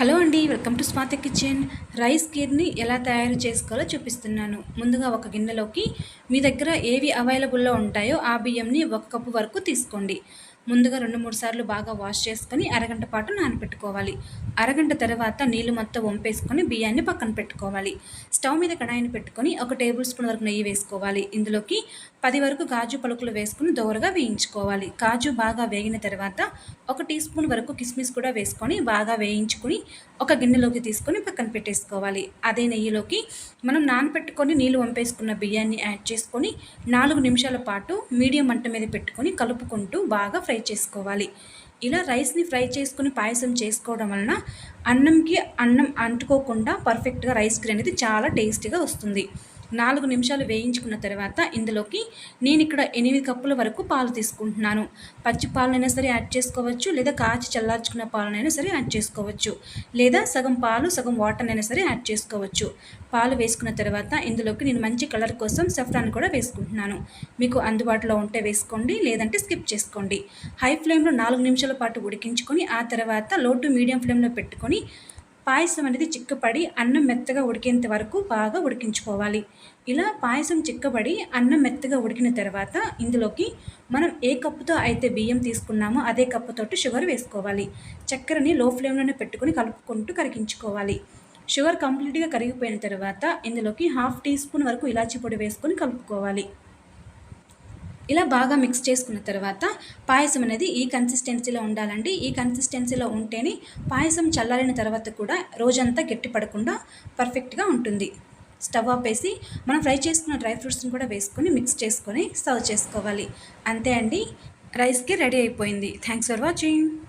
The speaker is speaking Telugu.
హలో అండి welcome to smart kitchen. Rice కీర్ని ఎలా తయారు చేసుకోవాలో చూపిస్తున్నాను. ముందుగా ఒక గిన్నెలోకి మీ దగ్గర ఏవి అవైలబుల్లో ఉంటాయో ఆ బియ్యంని ఒక కప్పు వరకు తీసుకోండి. ముందుగా రెండు మూడు సార్లు బాగా వాష్ చేసుకొని అరగంట పాటు నానబెట్టుకోవాలి అరగంట తర్వాత నీళ్ళు మొత్తం వంపేసుకొని బియ్యాన్ని పక్కన పెట్టుకోవాలి. స్టవ్ మీద కడాయిని పెట్టుకొని ఒక టేబుల్ స్పూన్ వరకు నెయ్యి వేసుకోవాలి. ఇందులోకి పది వరకు గాజు పలుకులు వేసుకుని దోరగా వేయించుకోవాలి. కాజు బాగా వేగిన తర్వాత ఒక టీ స్పూన్ వరకు కిస్మిస్ కూడా వేసుకొని బాగా వేయించుకుని ఒక గిన్నెలోకి తీసుకొని పక్కన పెట్టేసుకోవాలి. అదే నెయ్యిలోకి మనం నానపెట్టుకొని నీళ్ళు వంపేసుకున్న బియ్యాన్ని యాడ్ చేసుకొని నాలుగు నిమిషాల పాటు మీడియం మంట మీద పెట్టుకొని కలుపుకుంటూ బాగా ఫ్రై చేసుకోవాలి. ఇలా రైస్ని ఫ్రై చేసుకుని పాయసం చేసుకోవడం వలన అన్నంకి అన్నం అంటుకోకుండా పర్ఫెక్ట్గా రైస్ కర్రీ అనేది చాలా టేస్టీగా వస్తుంది. నాలుగు నిమిషాలు వేయించుకున్న తర్వాత ఇందులోకి నేను ఇక్కడ ఎనిమిది కప్పుల వరకు పాలు తీసుకుంటున్నాను. పచ్చి పాలనైనా సరే యాడ్ చేసుకోవచ్చు లేదా కాచి చల్లార్చుకున్న పాలనైనా సరే యాడ్ చేసుకోవచ్చు లేదా సగం పాలు సగం వాటర్నైనా సరే యాడ్ చేసుకోవచ్చు. పాలు వేసుకున్న తర్వాత ఇందులోకి నేను మంచి కలర్ కోసం సెఫ్రాన్ కూడా వేసుకుంటున్నాను. మీకు అందుబాటులో ఉంటే వేసుకోండి లేదంటే స్కిప్ చేసుకోండి. హై ఫ్లేమ్లో నాలుగు నిమిషాల పాటు ఉడికించుకొని ఆ తర్వాత లో టు మీడియం ఫ్లేమ్లో పెట్టుకొని పాయసం అనేది చిక్కపడి అన్నం మెత్తగా ఉడికేంత వరకు బాగా ఉడికించుకోవాలి. ఇలా పాయసం చిక్కబడి అన్నం మెత్తగా ఉడికిన తర్వాత ఇందులోకి మనం ఏ కప్పుతో అయితే బియ్యం తీసుకున్నామో అదే కప్పుతోటి షుగర్ వేసుకోవాలి. చక్కెరని లో ఫ్లేమ్లోనే పెట్టుకుని కలుపుకుంటూ కరిగించుకోవాలి. షుగర్ కంప్లీట్గా కరిగిపోయిన తర్వాత ఇందులోకి హాఫ్ టీ స్పూన్ వరకు ఇలాచి పొడి వేసుకొని కలుపుకోవాలి. ఇలా బాగా మిక్స్ చేసుకున్న తర్వాత పాయసం అనేది ఈ కన్సిస్టెన్సీలో ఉండాలండి. ఈ కన్సిస్టెన్సీలో ఉంటేనే పాయసం చల్లారిన తర్వాత కూడా రోజంతా గట్టి పడకుండా పర్ఫెక్ట్గా ఉంటుంది. స్టవ్ ఆపేసి మనం ఫ్రై చేసుకున్న డ్రై ఫ్రూట్స్ని కూడా వేసుకొని మిక్స్ చేసుకొని సర్వ్ చేసుకోవాలి. అంతే అండి. రైస్కి రెడీ అయిపోయింది. Thanks for watching